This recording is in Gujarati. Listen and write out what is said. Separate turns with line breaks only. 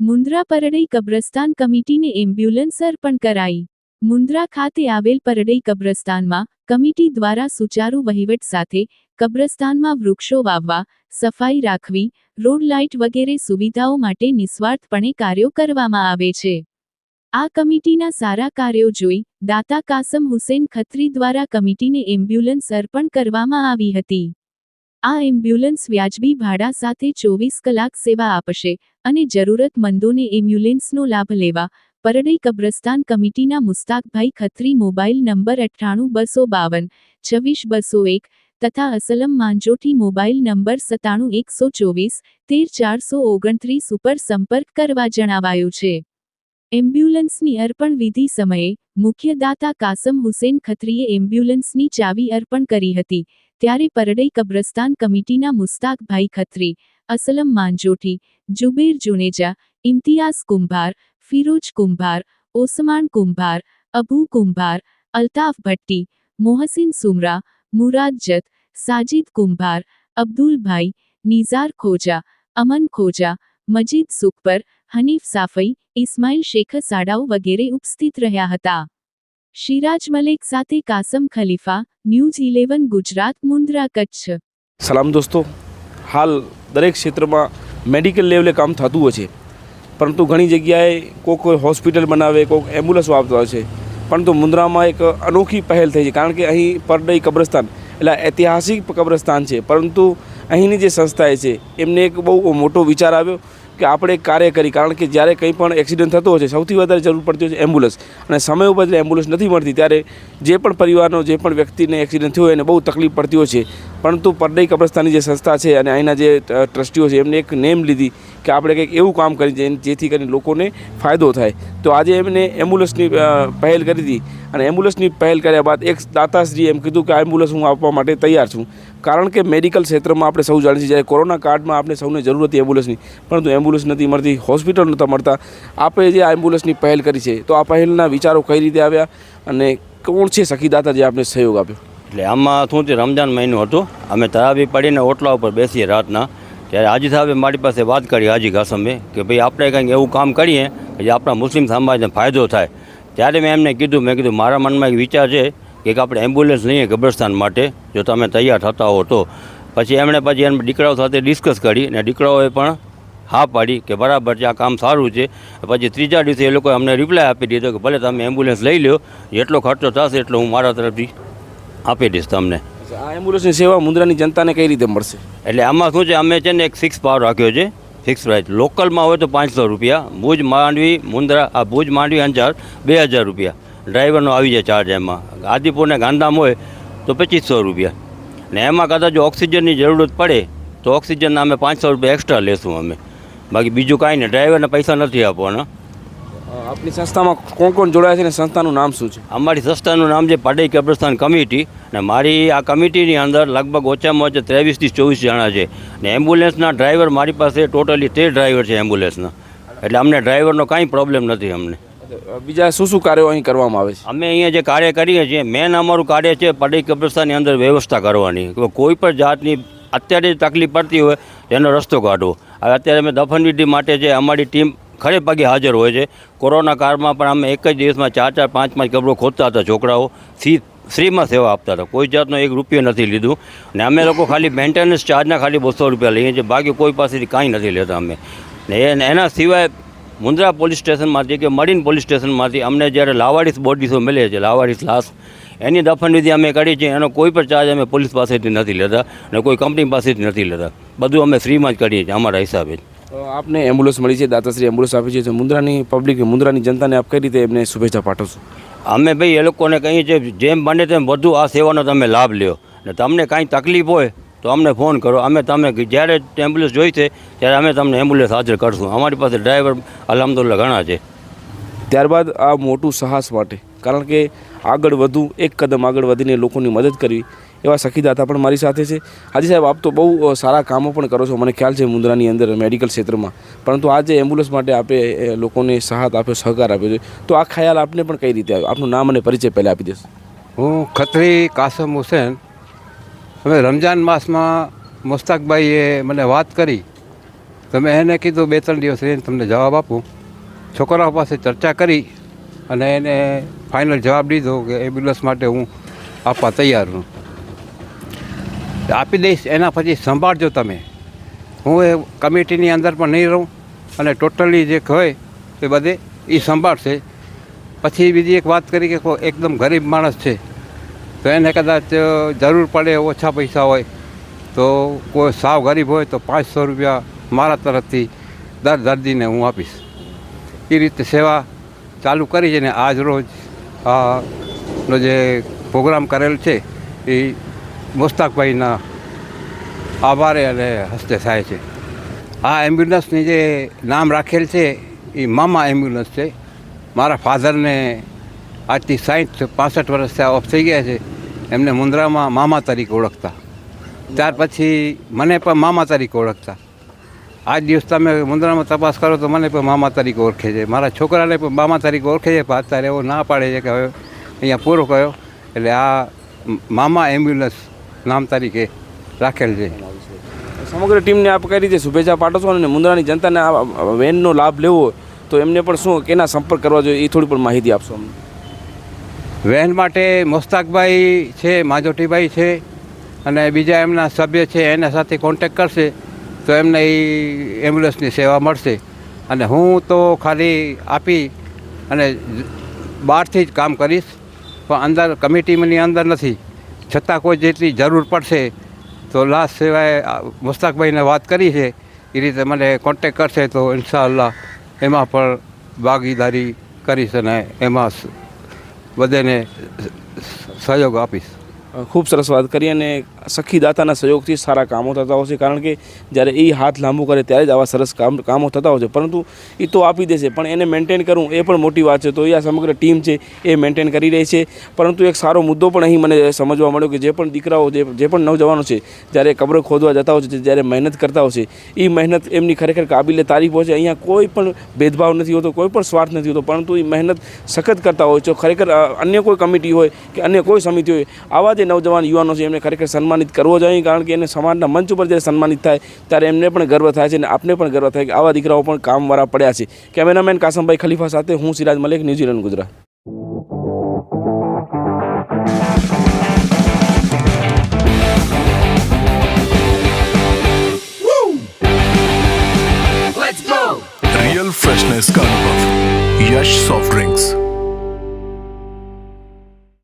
મુન્દ્રા પરડઈ કબ્રસ્તાન કમિટીને એમ્બ્યુલન્સ અર્પણ કરાઈ. મુન્દ્રા ખાતે આવેલ પરડઈ કબ્રસ્તાનમાં કમિટી દ્વારા સુચારુ વહીવટ સાથે કબ્રસ્તાનમાં વૃક્ષો વાવવા, સફાઈ રાખવી, રોડ લાઇટ વગેરે સુવિધાઓ માટે નિસ્વાર્થપણે કાર્યો કરવામાં આવે છે. આ કમિટીના સારા કાર્યો જોઈ દાતા કાસમ હુસેન ખત્રી દ્વારા કમિટીને એમ્બ્યુલન્સ અર્પણ કરવામાં આવી હતી. આ એમ્બ્યુલન્સ વ્યાજબી ભાડા સાથે ચોવીસ કલાક સેવા આપશે અને જરૂરતમંદોને એમ્બ્યુલન્સનો લાભ લેવા પરડઈ કબ્રસ્તાન કમિટીના મુસ્તાકભાઈ ખત્રી મોબાઈલ નંબર અઠ્ઠાણું બસો બાવન, છવ્વીસ બસો એક તથા અસલમ માંજોઠી મોબાઈલ નંબર સત્તાણું એકસો ચોવીસ, તેર ચારસો ઓગણત્રીસ ઉપર સંપર્ક કરવા જણાવાયું છે. એમ્બ્યુલન્સની અર્પણ વિધિ સમયે મુખ્ય કાસમ હુસેન ખત્રીએ એમ્બ્યુલન્સની ચાવી અર્પણ કરી હતી, ત્યારે પરડઈ કબ્રસ્તાન કમિટીના મુસ્તાકભાઈ ખત્રી, અસલમ માંજોઠી, જુબેર જુનેજા, ઇમ્તિયાઝ કુંભાર, ફિરોજ કુંભાર, ઓસમાન કુંભાર, અબુ કુંભાર, અલ્તાફ ભટ્ટી, મોહસિન સુમરા, મુરાદ જત, સાજિદ કુંભાર, અબ્દુલભાઈ, નિઝાર ખોજા, અમન ખોજા, મજીદ સુખપર હનીફ સાફઈ, ઇસ્માઇલ શેખ સાડાઓ વગેરે ઉપસ્થિત રહ્યા હતા. શિરાજ મલેક સાથે કાસમ ખલીફા, ન્યૂઝ ઇલેવન ગુજરાત, મુન્દ્રા કચ્છ.
સલામ દોસ્તો, હાલ દરેક ક્ષેત્રમાં મેડિકલ લેવલે કામ થતું હોય છે. પરંતુ ઘણી જગ્યાએ કોઈક હોસ્પિટલ બનાવે કોઈક એમ્બ્યુલન્સ વાપરતા હોય છે. પરંતુ મુન્દ્રામાં એક અનોખી પહેલ થઈ છે, કારણ કે અહીં પરડઈ કબ્રસ્તાન, એટલે ઐતિહાસિક કબ્રસ્તાન છે. પરંતુ અહીંની જે સંસ્થાએ છે, એમને એક બહુ મોટો વિચાર આવ્યો કે આપણે કાર્ય કરી. કારણ કે જ્યારે કંઈ પણ એક્સિડન્ટ થતો હોય છે, સૌથી વધારે જરૂર પડતી હોય છે એમ્બ્યુલન્સ. અને સમય ઉપર જ્યારે એમ્બ્યુલન્સ નથી મળતી, ત્યારે જે પણ પરિવારનો, જે પણ વ્યક્તિને એક્સિડન્ટ થયો હોય એને બહુ તકલીફ પડતી હોય છે. પરંતુ પરડઈ કબ્રસ્તાની જે સંસ્થા છે અને અહીંના જે ટ્રસ્ટીઓ છે, એમને એક નેમ લીધી કે આપણે કંઈક એવું કામ કરી જેથી કરીને લોકોને ફાયદો થાય. તો આજે એમને એમ્બ્યુલન્સની પહેલ કરી હતી અને એમ્બ્યુલન્સની પહેલ કર્યા બાદ એક દાતાશ્રીએ એમ કીધું કે આ એમ્બ્યુલન્સ હું આપવા માટે તૈયાર છું. કારણ કે મેડિકલ ક્ષેત્રમાં આપણે સૌ જાણીએ છીએ, જ્યારે કોરોના કાળમાં આપણે સૌને જરૂર હતી એમ્બ્યુલન્સની, પરંતુ એમ્બ્યુલન્સ નથી મળતી, હોસ્પિટલ નહોતા મળતા. આપણે જે આ એમ્બ્યુલન્સની પહેલ કરી છે, તો આ પહેલના વિચારો કઈ રીતે આવ્યા અને કોણ છે સખીદાતા જે આપણે સહયોગ આપ્યો?
એટલે આમાં શું છે, રમજાન મહિનો હતો. અમે તરાવી પડીને ઓટલા ઉપર બેસીએ રાતના. ત્યારે હાજી સાહેબે મારી પાસે વાત કરી હાજી ઘાસમે કે ભાઈ, આપણે કંઈક એવું કામ કરીએ કે જે આપણા મુસ્લિમ સમાજને ફાયદો થાય. ત્યારે મેં એમને કીધું, મેં કીધું, મારા મનમાં એક વિચાર છે કે આપણે એમ્બ્યુલન્સ લઈએ કબ્રસ્તાન માટે, જો તમે તૈયાર થતા હો તો. પછી એમણે પછી એમ દીકરાઓ સાથે ડિસ્કસ કરી અને દીકરાઓએ પણ હા પાડી કે બરાબર છે, આ કામ સારું છે. પછી ત્રીજા દિવસે એ લોકોએ અમને રિપ્લાય આપી દીધો કે ભલે તમે એમ્બ્યુલન્સ લઈ લો જેટલો ખર્ચો થશે એટલો હું મારા તરફથી આપી દઈશ તમને.
આ એમ્બ્યુલન્સની સેવા મુન્દ્રાની જનતાને કઈ રીતે મળશે?
એટલે આમાં શું છે, અમે છે ને એક ફિક્સ ભાવ રાખ્યો છે. ફિક્સ પ્રાઇસ લોકલમાં હોય તો પાંચસો રૂપિયા. ભુજ માંડવી, મુંદ્રા, આ ભુજ માંડવી અંજાર બે હજાર રૂપિયા. ડ્રાઈવરનો આવી જાય ચાર્જ એમાં. આદિપુરને ગાંધામ હોય તો પચીસો રૂપિયા. ને એમાં કદાચ જો ઓક્સિજનની જરૂરત પડે, તો ઓક્સિજનના અમે પાંચસો રૂપિયા એક્સ્ટ્રા લેશું અમે. બાકી બીજું કાંઈ નહીં. ડ્રાઈવરને પૈસા નથી આપવાના.
અ, આપની સંસ્થામાં કોણ કોણ જોડાયા છે અને સંસ્થાનું નામ શું છે?
અમારી સંસ્થાનું નામ છે પાડઈ કબ્રસ્તાન કમિટી અને મારી આ કમિટીની અંદર લગભગ ઓછામાં ઓછા ત્રેવીસથી ચોવીસ જણા છે. ને એમ્બ્યુલન્સના ડ્રાઈવર મારી પાસે ટોટલી તેર ડ્રાઈવર છે એમ્બ્યુલન્સના. એટલે અમને ડ્રાઈવરનો કાંઈ પ્રોબ્લેમ નથી અમને.
બીજા શું શું કાર્યો અહીં કરવામાં આવે છે?
અમે અહીંયા જે કાર્ય કરીએ છીએ મેન અમારું કાર્ય છે પાડઈ કબ્રસ્તાનની અંદર વ્યવસ્થા કરવાની. કોઈ પણ જાતની અત્યારે તકલીફ પડતી હોય એનો રસ્તો કાઢવો. હવે અત્યારે અમે દફનવિધિ માટે જે અમારી ટીમ ખડે પગે હાજર હોય છે. કોરોના કાળમાં પણ અમે એક જ દિવસમાં ચાર ચાર, પાંચ પાંચ કબરો ખોદતા હતા છોકરાઓ. ફી ફ્રીમાં સેવા આપતા હતા. કોઈ જાતનો એક રૂપિયો નથી લીધું. ને અમે લોકો ખાલી મેન્ટેનન્સ ચાર્જના ખાલી બસો રૂપિયા લઈએ છીએ. બાકી કોઈ પાસેથી કાંઈ નથી લેતા અમે. ને એના સિવાય મુન્દ્રા પોલીસ સ્ટેશનમાંથી કે મરીન પોલીસ સ્ટેશનમાંથી અમને જ્યારે લાવાડીસ બોડીસો મળે છે લાવાડીસ લાશ, એની દફનવિધિ અમે કરી છે. એનો કોઈ પણ ચાર્જ અમે પોલીસ પાસેથી નથી લેતા અને કોઈ કંપની પાસેથી નથી લેતા. બધું અમે ફ્રીમાં જ કરીએ છીએ અમારા હિસાબે જ.
આપને એમ્બ્યુલન્સ મળી છે, દાતાશ્રી એમ્બ્યુલન્સ આપી છે મુન્દ્રાની પબ્લિક મુન્દ્રાની જનતાને આપ કઈ રીતે એમને શુભેચ્છા પાઠવશો
અમે ભાઈ એ લોકોને કહીએ છીએ, જેમ બને તેમ વધુ આ સેવાનો તમે લાભ લ્યો. ને તમને કાંઈ તકલીફ હોય, તો અમને ફોન કરો. અમે તમે જ્યારે એમ્બ્યુલન્સ જોઈશે, ત્યારે અમે તમને એમ્બ્યુલન્સ હાજર કરશું. અમારી પાસે ડ્રાઈવર અલહમદુલ્લા ઘણા છે.
ત્યારબાદ આ મોટું સાહસ માટે, કારણ કે આગળ વધુ એક કદમ આગળ વધીને લોકોની મદદ કરવી, એવા સખીદાતા પણ મારી સાથે છે. હાજી સાહેબ, આપ તો બહુ સારા કામો પણ કરો છો, મને ખ્યાલ છે મુન્દ્રાની અંદર મેડિકલ ક્ષેત્રમાં. પરંતુ આ જે એમ્બ્યુલન્સ માટે આપે લોકોને સાહત આપ્યો, સહકાર આપ્યો છે, તો આ ખ્યાલ આપને પણ કઈ રીતે આવ્યો? આપનું નામ અને પરિચય પહેલાં આપી દેશો.
હું ખત્રી કાસમ હુસેન. હવે રમજાન માસમાં મુસ્તાકભાઈએ મને વાત કરી. તમે એને કીધું, બે ત્રણ દિવસ રહીને તમને જવાબ આપું. છોકરાઓ પાસે ચર્ચા કરી અને એને ફાઇનલ જવાબ દીધો કે એમ્બ્યુલન્સ માટે હું આપવા તૈયાર છું. આપી દઈશ, એના પછી સંભાળજો તમે. હું એ કમિટીની અંદર પણ નહીં રહું અને ટોટલી જે હોય એ બધે એ સંભાળશે. પછી બીજી એક વાત કરી કે એકદમ ગરીબ માણસ છે, તો એને કદાચ જરૂર પડે ઓછા પૈસા હોય, તો કોઈ સાવ ગરીબ હોય તો પાંચસો રૂપિયા મારા તરફથી દર દર્દીને હું આપીશ. એ રીતે સેવા ચાલુ કરી છે ને આજ રોજ નો જે પ્રોગ્રામ કરેલ છે એ મુસ્તાકભાઈના આભારે અને હસ્તે થાય છે. આ એમ્બ્યુલન્સની જે નામ રાખેલ છે એ મામા એમ્બ્યુલન્સ છે. મારા ફાધરને આજથી સાઠ પાસઠ વર્ષ થયા ઓફ થઈ ગયા છે. એમને મુંદ્રામાં મામા તરીકે ઓળખતા. ત્યાર પછી મને પણ મામા તરીકે ઓળખતા. આજ દિવસ તમે મુંદ્રામાં તપાસ કરો તો મને પણ મામા તરીકે ઓળખે છે. મારા છોકરાને પણ મામા તરીકે ઓળખે છે. પણ અત્યારે એવો ના પાડે છે કે હવે અહીંયા પૂરો કર્યો. એટલે આ મામા એમ્બ્યુલન્સ નામ તરીકે રાખેલ છે.
સમગ્ર ટીમને આપ કઈ રીતે શુભેચ્છા પાઠવશો અને મુંદ્રાની જનતાને આ વેનનો લાભ લેવો તો એમને પણ શું કેના સંપર્ક કરવા જોઈએ એ થોડી પણ માહિતી આપશો અમને.
વેન માટે મોસ્તાકભાઈ છે માજોટીભાઈ છે અને બીજા એમના સભ્ય છે એના સાથે કોન્ટેક કરશે. તો એમને એમ્બ્યુલન્સની સેવા મળશે. અને હું તો ખાલી આપી અને બહારથી જ કામ કરીશ, પણ અંદર કમિટીની અંદર નથી. છતાં કોઈ જેટલી જરૂર પડશે, તો લાસ્ટ સિવાય મુસ્તાકભાઈને વાત કરી છે, એ રીતે મને કોન્ટેક કરશે તો ઇન્શાઅલ્લાહ એમાં પણ ભાગીદારી કરીશ અને એમાં બધેને સહયોગ આપીશ.
ખૂબ સરસ વાત કરી અને સખી દાતાના સહયોગથી સારા કામો થતા હોય છે. કારણ કે જ્યારે એ હાથ લાંબુ કરે ત્યારે જ આવા સરસ કામ કામો થતા હોય છે. પરંતુ એ તો આપી દેશે પણ એને મેન્ટેન કરવું એ પણ મોટી વાત છે. તો એ આ સમગ્ર ટીમ છે એ મેન્ટેન કરી રહી છે. પરંતુ એક સારો મુદ્દો પણ અહીં મને સમજવા મળ્યો કે જે પણ દીકરાઓ, જે જે પણ નવજવાનો છે, જ્યારે કબરો ખોદવા જતા હોય છે, જ્યારે મહેનત કરતા હોય છે એ મહેનત એમની ખરેખર કાબિલે તારીફ હોય છે. અહીંયા કોઈ પણ ભેદભાવ નથી હોતો, કોઈ પણ સ્વાર્થ નથી હોતો. પરંતુ એ મહેનત સખત કરતા હોય છે. ખરેખર અન્ય કોઈ કમિટી હોય કે અન્ય કોઈ સમિતિ હોય, આવા જે નવજવાન યુવાનો છે, એમને ખરેખર સન્માનિત કરવો જોઈએ કારણ કે એને સમાજના મંચ ઉપર જ્યારે સન્માનિત થાય ત્યારે એમને પણ ગર્વ થાય છે અને આપને પણ ગર્વ થાય કે આવા દીકરાઓ પણ કામવાળા પડ્યા છે કેમેરામેન કાસમભાઈ ખલીફા સાથે હું Siraj Malek New Zealand
Gujarat real freshness का अनुभव यश सॉफ्ट ड्रिंक्स